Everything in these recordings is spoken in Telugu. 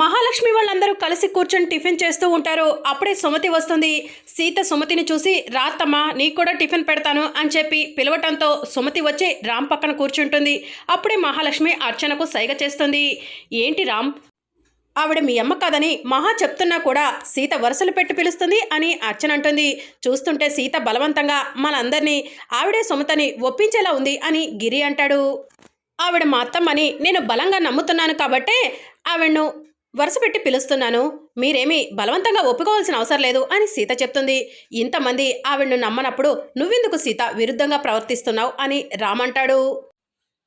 మహాలక్ష్మి వాళ్ళందరూ కలిసి కూర్చొని టిఫిన్ చేస్తూ ఉంటారు. అప్పుడే సుమతి వస్తుంది. సీత సుమతిని చూసి రాత్తమ్మా నీకు కూడా టిఫిన్ పెడతాను అని చెప్పి పిలవటంతో సుమతి వచ్చి రామ్ పక్కన కూర్చుంటుంది. అప్పుడే మహాలక్ష్మి అర్చనకు సైగ చేస్తుంది. ఏంటి రామ్ ఆవిడ మీ అమ్మ కాదని మహా చెప్తున్నా కూడా సీత వరుసలు పెట్టి పిలుస్తుంది అని అర్చన అంటుంది. చూస్తుంటే సీత బలవంతంగా మనందరినీ ఆవిడే సుమతని ఒప్పించేలా ఉంది అని గిరి అంటాడు. ఆవిడ మా అత్తమ్మని నేను బలంగా నమ్ముతున్నాను కాబట్టే ఆవిడను వరుస పెట్టి పిలుస్తున్నాను. మీరేమీ బలవంతంగా ఒప్పుకోవాల్సిన అవసరం లేదు అని సీత చెప్తుంది. ఇంతమంది ఆవిడను నమ్మనప్పుడు నువ్వెందుకు సీత విరుద్ధంగా ప్రవర్తిస్తున్నావు అని రామంటాడు.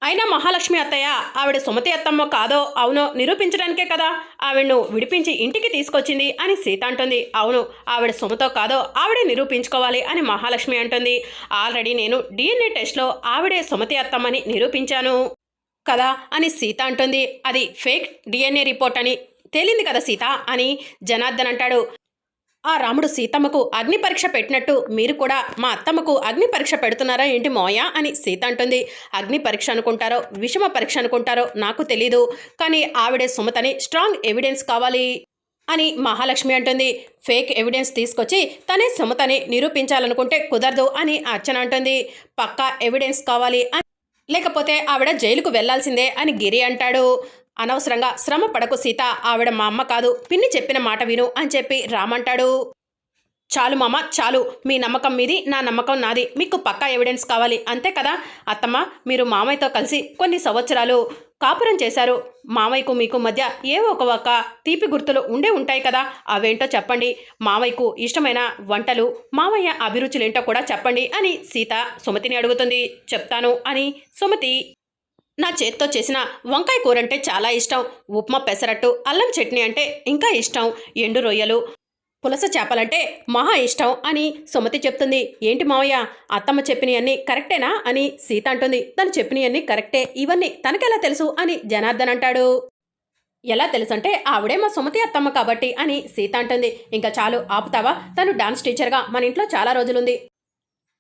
అయినా మహాలక్ష్మి అత్తయ్య ఆవిడ సుమతి అత్తమ్మ కాదో అవునో నిరూపించడానికే కదా ఆవిడను విడిపించి ఇంటికి తీసుకొచ్చింది అని సీత అంటుంది. అవును ఆవిడ సుమతో కాదో ఆవిడే నిరూపించుకోవాలి అని మహాలక్ష్మి అంటుంది. ఆల్రెడీ నేను డిఎన్ఏ టెస్ట్లో ఆవిడే సుమతి అత్తమ్మని నిరూపించాను. కదా అని సీత అంటుంది. అది ఫేక్ డిఎన్ఏ రిపోర్ట్ అని తేలింది కదా సీత? అని జనార్దన్ అంటాడు. ఆ రాముడు సీతమ్మకు అగ్ని పరీక్ష పెట్టినట్టు మీరు కూడా మా అత్తమ్మకు అగ్ని పరీక్ష పెడుతున్నారా ఏంటి మోయా అని సీత అంటుంది. అగ్ని పరీక్ష అనుకుంటారో విషమ పరీక్ష అనుకుంటారో నాకు తెలీదు. కానీ ఆవిడే సుమతని స్ట్రాంగ్ ఎవిడెన్స్ కావాలి అని మహాలక్ష్మి అంటుంది. ఫేక్ ఎవిడెన్స్ తీసుకొచ్చి తనే సుమతని నిరూపించాలనుకుంటే కుదరదు అని అర్చన అంటుంది. పక్కా ఎవిడెన్స్ కావాలి అని లేకపోతే ఆవిడ జైలుకు వెళ్ళాల్సిందే అని గిరి అంటాడు. అనవసరంగా శ్రమ పడకు సీత ఆవిడ మా అమ్మ కాదు పిన్ని చెప్పిన మాట విను అని చెప్పి రామంటాడు. చాలు మామ చాలు. మీ నమ్మకం మీది నా నమ్మకం నాది. మీకు పక్కా ఎవిడెన్స్ కావాలి. అంతే కదా? అత్తమ్మ మీరు మామయ్యతో కలిసి కొన్ని సంవత్సరాలు కాపురం చేశారు. మామయ్యకు మీకు మధ్య ఏవో ఒక ఒక తీపి గుర్తులు ఉండే ఉంటాయి కదా? అవేంటో చెప్పండి. మామయ్యకు ఇష్టమైన వంటలు మామయ్య అభిరుచులేంటో కూడా చెప్పండి అని సీత సుమతిని అడుగుతుంది. చెప్తాను అని సుమతి నా చేత్తో చేసిన వంకాయ కూర అంటే చాలా ఇష్టం. ఉప్మా పెసరట్టు అల్లం చట్నీ అంటే ఇంకా ఇష్టం. ఎండు రొయ్యలు పులస చేపలంటే మహా ఇష్టం అని సుమతి చెప్తుంది. ఏంటి మావయ్య? అత్తమ్మ చెప్పినవన్నీ కరెక్టేనా అని సీత అంటుంది. తను చెప్పినవన్నీ కరెక్టే. ఇవన్నీ తనకెలా తెలుసు అని జనార్దన్ అంటాడు. ఎలా తెలుసంటే ఆవిడే మా సుమతి అత్తమ్మ కాబట్టి అని సీత అంటుంది. ఇంకా చాలు ఆపుతావా? తను డాన్స్ టీచర్గా మన ఇంట్లో చాలా రోజులుంది.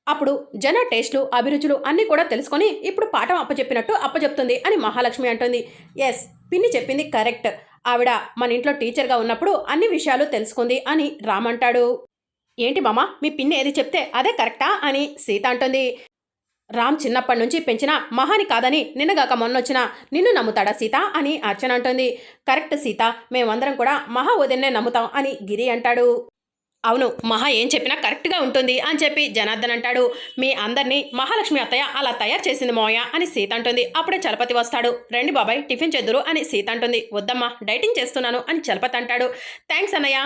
అప్పుడు జన టేస్ట్లు అభిరుచులు అన్నీ కూడా తెలుసుకొని ఇప్పుడు పాఠం అప్పచెప్పినట్టు అప్పచెప్తుంది అని మహాలక్ష్మి అంటుంది. ఎస్ పిన్ని చెప్పింది కరెక్ట్. ఆవిడ మన ఇంట్లో టీచర్గా ఉన్నప్పుడు అన్ని విషయాలు తెలుసుకుంది అని రామంటాడు. ఏంటి మామ మీ పిన్ని ఏది చెప్తే అదే కరెక్టా అని సీత అంటుంది. రామ్ చిన్నప్పటి నుంచి పెంచిన మహాని కాదని నిన్నగాక మొన్నొచ్చిన నిన్ను నమ్ముతాడా సీత అని అర్చన అంటుంది. కరెక్ట్ సీత మేమందరం కూడా మహా వదిన్నే నమ్ముతాం అని గిరి అంటాడు. అవును మహా ఏం చెప్పినా కరెక్ట్గా ఉంటుంది అని చెప్పి జనార్దన్ అంటాడు. మీ అందరినీ మహాలక్ష్మి అత్తయ్య అలా తయారు చేసింది మోయ అని సీత అంటుంది. అప్పుడే చలపతి వస్తాడు. రండి బాబాయ్ టిఫిన్ చేద్దురు అని సీత అంటుంది. వద్దమ్మా డైటింగ్ చేస్తున్నాను అని చలపతి అంటాడు. థ్యాంక్స్ అన్నయ్య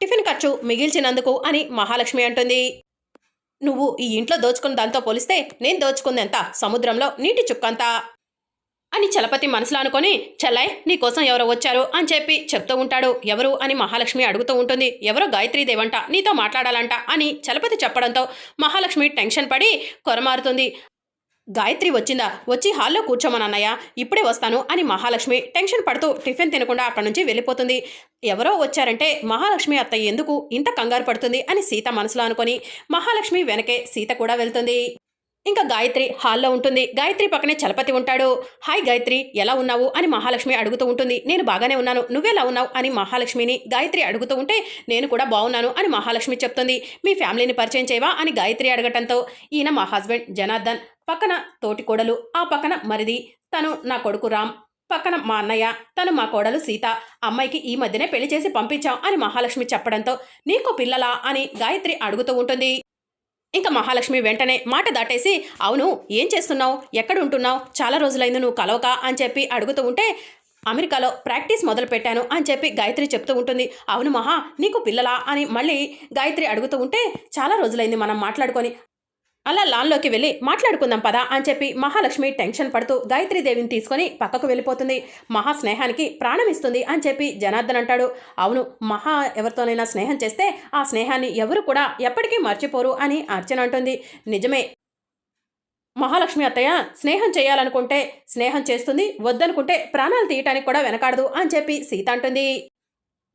టిఫిన్ ఖర్చు మిగిల్చినందుకు అని మహాలక్ష్మి అంటుంది. నువ్వు ఈ ఇంట్లో దోచుకున్న దాంతో పోలిస్తే నేను దోచుకుంది ఎంత సముద్రంలో నీటి చుక్కంతా? అని చలపతి మనసులో అనుకొని చెల్లయ్ నీకోసం ఎవరో వచ్చారు? అని చెప్పి చెప్తూ ఉంటాడు. ఎవరు? అని మహాలక్ష్మి అడుగుతూ ఉంటుంది. ఎవరో గాయత్రీదేవంట నీతో మాట్లాడాలంట అని చలపతి చెప్పడంతో మహాలక్ష్మి టెన్షన్ పడి కొరమారుతుంది. గాయత్రి వచ్చిందా? వచ్చి హాల్లో కూర్చోమని అన్నయ్య ఇప్పుడే వస్తాను అని మహాలక్ష్మి టెన్షన్ పడుతూ టిఫిన్ తినకుండా అక్కడి నుంచి వెళ్ళిపోతుంది. ఎవరో వచ్చారంటే మహాలక్ష్మి అత్తయ్య ఎందుకు ఇంత కంగారు పడుతుంది? అని సీత మనసులో అనుకొని మహాలక్ష్మి వెనకే సీత కూడా వెళ్తుంది. ఇంకా గాయత్రి హాల్లో ఉంటుంది. గాయత్రి పక్కనే చలపతి ఉంటాడు. హాయ్ గాయత్రి ఎలా ఉన్నావు? అని మహాలక్ష్మి అడుగుతూ ఉంటుంది. నేను బాగానే ఉన్నాను. నువ్వెలా ఉన్నావు? అని మహాలక్ష్మిని గాయత్రి అడుగుతూ ఉంటే నేను కూడా బాగున్నాను అని మహాలక్ష్మి చెప్తుంది. మీ ఫ్యామిలీని పరిచయం చేయవా? అని గాయత్రి అడగటంతో ఈయన మా హస్బెండ్ జనార్దన్ పక్కన తోటి కోడలు ఆ పక్కన మరిది తను నా కొడుకు రామ్ పక్కన మా అన్నయ్య తను మా కోడలు సీత అమ్మాయికి ఈ మధ్యనే పెళ్ళి చేసి పంపించాం అని మహాలక్ష్మి చెప్పడంతో నీకు పిల్లలా? అని గాయత్రి అడుగుతూ ఉంటుంది. ఇంకా మహాలక్ష్మి వెంటనే మాట దాటేసి అవును ఏం చేస్తున్నావు? ఎక్కడ ఉంటున్నావు చాలా రోజులైంది నువ్వు కలవక అని చెప్పి అడుగుతూ ఉంటే అమెరికాలో ప్రాక్టీస్ మొదలు పెట్టాను అని చెప్పి గాయత్రి చెప్తూ ఉంటుంది. అవును మహా నీకు పిల్లలా? అని మళ్ళీ గాయత్రి అడుగుతూ ఉంటే చాలా రోజులైంది మనం మాట్లాడుకొని అలా లాన్లోకి వెళ్ళి మాట్లాడుకుందాం పదా అని చెప్పి మహాలక్ష్మి టెన్షన్ పడుతూ గాయత్రీదేవిని తీసుకొని పక్కకు వెళ్ళిపోతుంది. మహా స్నేహానికి ప్రాణం ఇస్తుంది అని చెప్పి జనార్దన్ అంటాడు. అవును మహా ఎవరితోనైనా స్నేహం చేస్తే ఆ స్నేహాన్ని ఎవరు కూడా ఎప్పటికీ మర్చిపోరు అని అర్చన అంటుంది. నిజమే. మహాలక్ష్మి అత్తయ్య స్నేహం చేయాలనుకుంటే స్నేహం చేస్తుంది వద్దనుకుంటే ప్రాణాలు తీయటానికి కూడా వెనకాడదు అని చెప్పి సీత అంటుంది.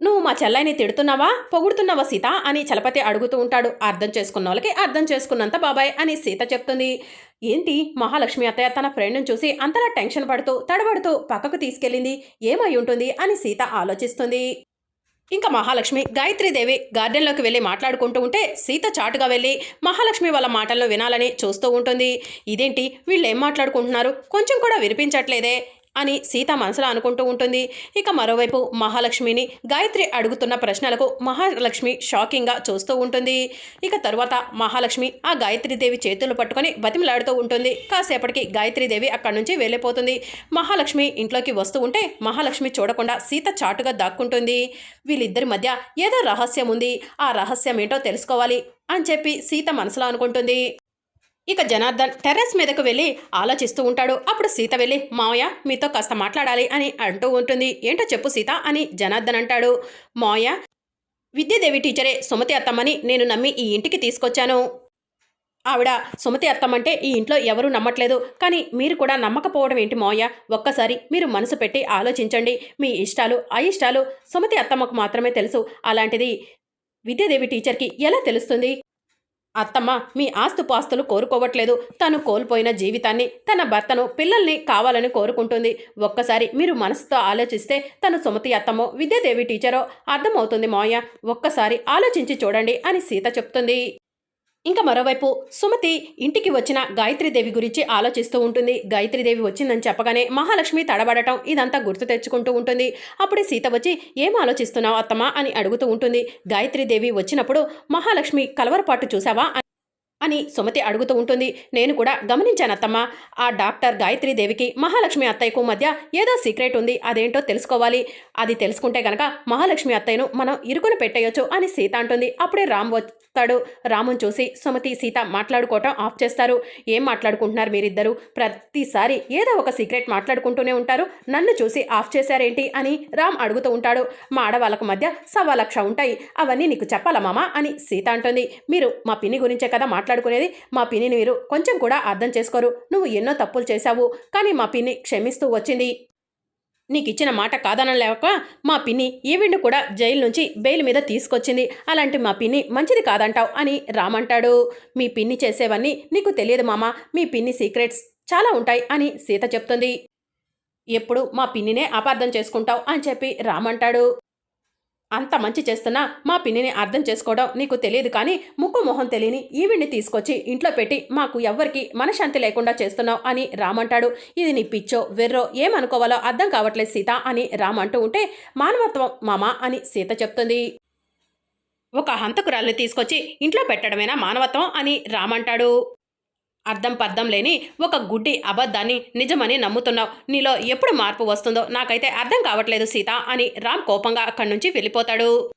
నువ్వు మా చెల్లాయిని తిడుతున్నావా? పొగుడుతున్నావా సీత? అని చలపతి అడుగుతూ ఉంటాడు. అర్థం చేసుకున్న వాళ్ళకి అర్థం చేసుకున్నంత బాబాయ్ అని సీత చెప్తుంది. ఏంటి? మహాలక్ష్మి అత్తయ్య తన ఫ్రెండ్ని చూసి అంతలా టెన్షన్ పడుతూ తడబడుతూ పక్కకు తీసుకెళ్ళింది. ఏమై ఉంటుంది? అని సీత ఆలోచిస్తుంది. ఇంకా మహాలక్ష్మి గాయత్రీదేవి గార్డెన్లోకి వెళ్ళి మాట్లాడుకుంటూ ఉంటే సీత చాటుగా వెళ్ళి మహాలక్ష్మి వాళ్ళ మాటలను వినాలని చూస్తూ ఉంటుంది. ఇదేంటి? వీళ్ళు ఏం మాట్లాడుకుంటున్నారు? కొంచెం కూడా వినిపించట్లేదే. అని సీత మనసులో అనుకుంటూ ఉంటుంది. ఇక మరోవైపు మహాలక్ష్మిని గాయత్రి అడుగుతున్న ప్రశ్నలకు మహాలక్ష్మి షాకింగ్గా చూస్తూ ఉంటుంది. ఇక తరువాత మహాలక్ష్మి ఆ గాయత్రీదేవి చేతులు పట్టుకొని బతిమలాడుతూ ఉంటుంది. కాసేపటికి గాయత్రీదేవి అక్కడి నుంచి వెళ్ళిపోతుంది. మహాలక్ష్మి ఇంట్లోకి వస్తూ ఉంటే మహాలక్ష్మి చూడకుండా సీత చాటుగా దాక్కుంటుంది. వీళ్ళిద్దరి మధ్య ఏదో రహస్యం ఉంది. ఆ రహస్యం ఏంటో తెలుసుకోవాలి అని చెప్పి సీత మనసులో అనుకుంటుంది. ఇక జనార్దన్ టెర్రస్ మీదకు వెళ్ళి ఆలోచిస్తూ ఉంటాడు. అప్పుడు సీత వెళ్ళి మావయ్య మీతో కాస్త మాట్లాడాలి అని అంటూ ఉంటుంది. ఏంటో చెప్పు సీత అని జనార్దన్ అంటాడు. మావయ్య విద్యాదేవి టీచరే సుమతి అత్తమ్మని నేను నమ్మి ఈ ఇంటికి తీసుకొచ్చాను. ఆవిడ సుమతి అత్తమ్మంటే ఈ ఇంట్లో ఎవరూ నమ్మట్లేదు. కానీ మీరు కూడా నమ్మకపోవడం ఏంటి మావయ్య? ఒక్కసారి మీరు మనసు పెట్టి ఆలోచించండి. మీ ఇష్టాలు అయిష్టాలు సుమతి అత్తమ్మకు మాత్రమే తెలుసు. అలాంటిది విద్యాదేవి టీచర్కి ఎలా తెలుస్తుంది? అత్తమ్మ మీ ఆస్తుపాస్తులు కోరుకోవట్లేదు. తను కోల్పోయిన జీవితాన్ని తన భర్తను పిల్లల్ని కావాలని కోరుకుంటుంది. ఒక్కసారి మీరు మనసుతో ఆలోచిస్తే తను సుమతి అత్తమ్మో విద్యాదేవి టీచరో అర్థమవుతుంది మావయ్య. ఒక్కసారి ఆలోచించి చూడండి అని సీత చెప్తుంది. ఇంకా మరోవైపు సుమతి ఇంటికి వచ్చిన గాయత్రీదేవి గురించి ఆలోచిస్తూ ఉంటుంది. గాయత్రీదేవి వచ్చిందని చెప్పగానే మహాలక్ష్మి తడబడటం ఇదంతా గుర్తు తెచ్చుకుంటూ ఉంటుంది. అప్పుడే సీత వచ్చి ఏం ఆలోచిస్తున్నావు అత్తమా అని అడుగుతూ ఉంటుంది. గాయత్రీదేవి వచ్చినప్పుడు మహాలక్ష్మి కలవరపాటు చూసావా? అని సుమతి అడుగుతూ ఉంటుంది. నేను కూడా గమనించానత్తమ్మ. ఆ డాక్టర్ గాయత్రీదేవికి మహాలక్ష్మి అత్తయ్యకు మధ్య ఏదో సీక్రెట్ ఉంది. అదేంటో తెలుసుకోవాలి. అది తెలుసుకుంటే గనక మహాలక్ష్మి అత్తయ్యను మనం ఇరుకున పెట్టేయొచ్చు అని సీత అంటుంది. అప్పుడే రామ్ వస్తాడు. రాముని చూసి సుమతి సీత మాట్లాడుకోవటం ఆఫ్ చేస్తారు. ఏం మాట్లాడుకుంటున్నారు మీరిద్దరూ? ప్రతిసారి ఏదో ఒక సీక్రెట్ మాట్లాడుకుంటూనే ఉంటారు. నన్ను చూసి ఆఫ్ చేశారేంటి అని రామ్ అడుగుతూ ఉంటాడు. మా ఆడవాళ్ళకు మధ్య సవా లక్ష ఉంటాయి. అవన్నీ నీకు చెప్పాలా మామా? అని సీత అంటుంది. మీరు మా పిన్ని గురించే కదా మాట్లాడుకునేది మా పిన్నిని మీరు కొంచెం కూడా అర్థం చేసుకోరు. నువ్వు ఎన్నో తప్పులు చేశావు. కానీ మా పిన్ని క్షమిస్తూ వచ్చింది. నీకు ఇచ్చిన మాట కాదనలేక మా పిన్ని ఈవిడ్ని కూడా జైలు నుంచి బెయిల్ మీద తీసుకొచ్చింది. అలాంటి మా పిన్ని మంచిది కాదంటావు అని రామంటాడు. మీ పిన్ని చేసేవన్నీ నీకు తెలియదు మామ. మీ పిన్ని సీక్రెట్స్ చాలా ఉంటాయి అని సీత చెప్తుంది. ఎప్పుడు మా పిన్నినే అపార్థం చేసుకుంటావు అని చెప్పి రామంటాడు. అంత మంచి చేస్తున్నా మా పిన్నిని అర్థం చేసుకోవడం నీకు తెలియదు కానీ ముక్కు మొహం తెలియని ఈవిడ్ని తీసుకొచ్చి ఇంట్లో పెట్టి మాకు ఎవ్వరికి మనశాంతి లేకుండా చేస్తున్నావు అని రామంటాడు ఇది నీ పిచ్చో వెర్రో ఏమనుకోవాలో అర్థం కావట్లేదు సీత అని రామ్ అంటూ ఉంటే మానవత్వం మామ అని సీత చెప్తుంది. ఒక హంతకురాల్ని తీసుకొచ్చి ఇంట్లో పెట్టడమేనా మానవత్వం అని రామంటాడు అర్థం పర్థం లేని ఒక గుడ్డి అబద్ధాన్ని నిజమని నమ్ముతున్నావు. నీలో ఎప్పుడు మార్పు వస్తుందో నాకైతే అర్థం కావట్లేదు సీత అని రామ్ కోపంగా అక్కడి నుంచి వెళ్ళిపోతాడు.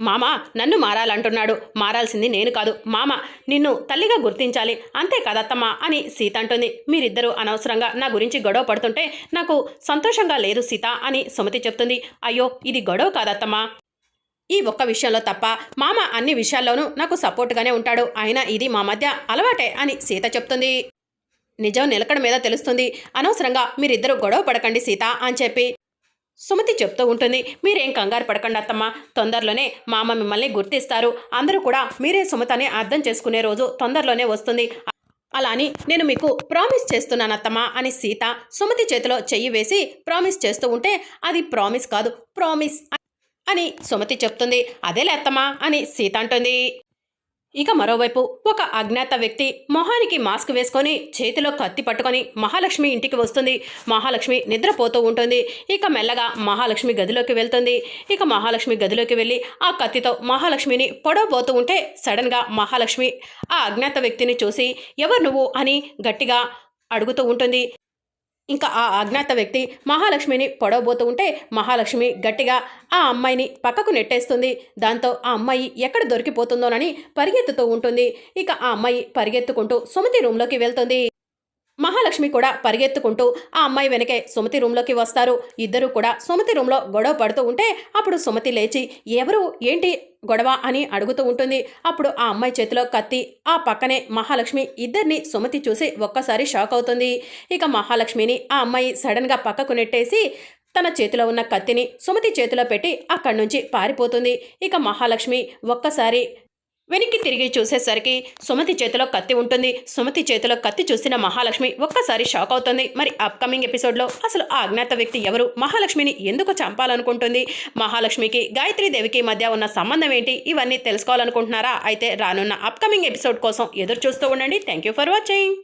మామ నన్ను మారాలంటున్నాడు. మారాల్సింది నేను కాదు. మామ నిన్ను తల్లిగా గుర్తించాలి. అంతే కదత్తమ్మ అని సీత అంటుంది. మీరిద్దరూ అనవసరంగా నా గురించి గొడవ పడుతుంటే నాకు సంతోషంగా లేదు సీత అని సుమతి చెప్తుంది. అయ్యో ఇది గొడవ కాదత్తమ్మా. ఈ ఒక్క విషయంలో తప్ప మామ అన్ని విషయాల్లోనూ నాకు సపోర్ట్గానే ఉంటాడు. అయినా ఇది మా మధ్య అలవాటే అని సీత చెప్తుంది. నిజం నిలకడ మీద తెలుస్తుంది. అనవసరంగా మీరిద్దరూ గొడవ పడకండి సీత అని చెప్పి సుమతి చెప్తూ ఉంటుంది. మీరేం కంగారు పడకండి అత్తమ్మ. తొందరలోనే మామ మిమ్మల్ని గుర్తిస్తారు. అందరూ కూడా మీరే సుమతని అర్థం చేసుకునే రోజు తొందరలోనే వస్తుంది. అలా అని నేను మీకు ప్రామిస్ చేస్తున్నాను అత్తమ్మ అని సీత సుమతి చేతిలో చెయ్యి వేసి ప్రామిస్ చేస్తూ ఉంటే అది ప్రామిస్ కాదు ప్రామిస్ అని సుమతి చెప్తుంది. అదే లేత్తమా అని సీత అంటుంది. ఇక మరోవైపు ఒక అజ్ఞాత వ్యక్తి మొహానికి మాస్క్ వేసుకొని చేతిలో కత్తి పట్టుకొని మహాలక్ష్మి ఇంటికి వస్తుంది. మహాలక్ష్మి నిద్రపోతూ ఉంటుంది. ఇక మెల్లగా మహాలక్ష్మి గదిలోకి వెళ్తుంది. ఇక మహాలక్ష్మి గదిలోకి వెళ్ళి ఆ కత్తితో మహాలక్ష్మిని పొడవబోతూ ఉంటే సడన్గా మహాలక్ష్మి ఆ అజ్ఞాత వ్యక్తిని చూసి ఎవరు నువ్వు? అని గట్టిగా అడుగుతూ ఉంటుంది. ఇంకా ఆ అజ్ఞాత వ్యక్తి మహాలక్ష్మిని పొడవబోతూ ఉంటే మహాలక్ష్మి గట్టిగా ఆ అమ్మాయిని పక్కకు నెట్టేస్తుంది. దాంతో ఆ అమ్మాయి ఎక్కడ దొరికిపోతుందోనని పరిగెత్తుతూ ఉంటుంది. ఇక ఆ అమ్మాయి పరిగెత్తుకుంటూ సుమతి రూమ్లోకి వెళ్తుంది. మహాలక్ష్మి కూడా పరిగెత్తుకుంటూ ఆ అమ్మాయి వెనకే సుమతి రూమ్లోకి వస్తారు. ఇద్దరూ కూడా సుమతి రూమ్లో గొడవ పడుతూ ఉంటే అప్పుడు సుమతి లేచి ఎవరు? ఏంటి గొడవ? అని అడుగుతూ ఉంటుంది. అప్పుడు ఆ అమ్మాయి చేతిలో కత్తి ఆ పక్కనే మహాలక్ష్మి ఇద్దరిని సుమతి చూసి ఒక్కసారి షాక్ అవుతుంది. ఇక మహాలక్ష్మిని ఆ అమ్మాయి సడన్గా పక్కకు నెట్టేసి తన చేతిలో ఉన్న కత్తిని సుమతి చేతిలో పెట్టి అక్కడి నుంచి పారిపోతుంది. ఇక మహాలక్ష్మి ఒక్కసారి వెనక్కి తిరిగి చూసేసరికి సుమతి చేతిలో కత్తి ఉంటుంది. సుమతి చేతిలో కత్తి చూసిన మహాలక్ష్మి ఒక్కసారి షాక్ అవుతుంది. మరి అప్కమింగ్ ఎపిసోడ్లో అసలు ఆ అజ్ఞాత వ్యక్తి ఎవరు? మహాలక్ష్మిని ఎందుకు చంపాలనుకుంటుంది? మహాలక్ష్మికి గాయత్రీదేవికి మధ్య ఉన్న సంబంధం ఏంటి? ఇవన్నీ తెలుసుకోవాలనుకుంటున్నారా? అయితే రానున్న అప్కమింగ్ ఎపిసోడ్ కోసం ఎదురు చూస్తూ ఉండండి. Thank you for watching.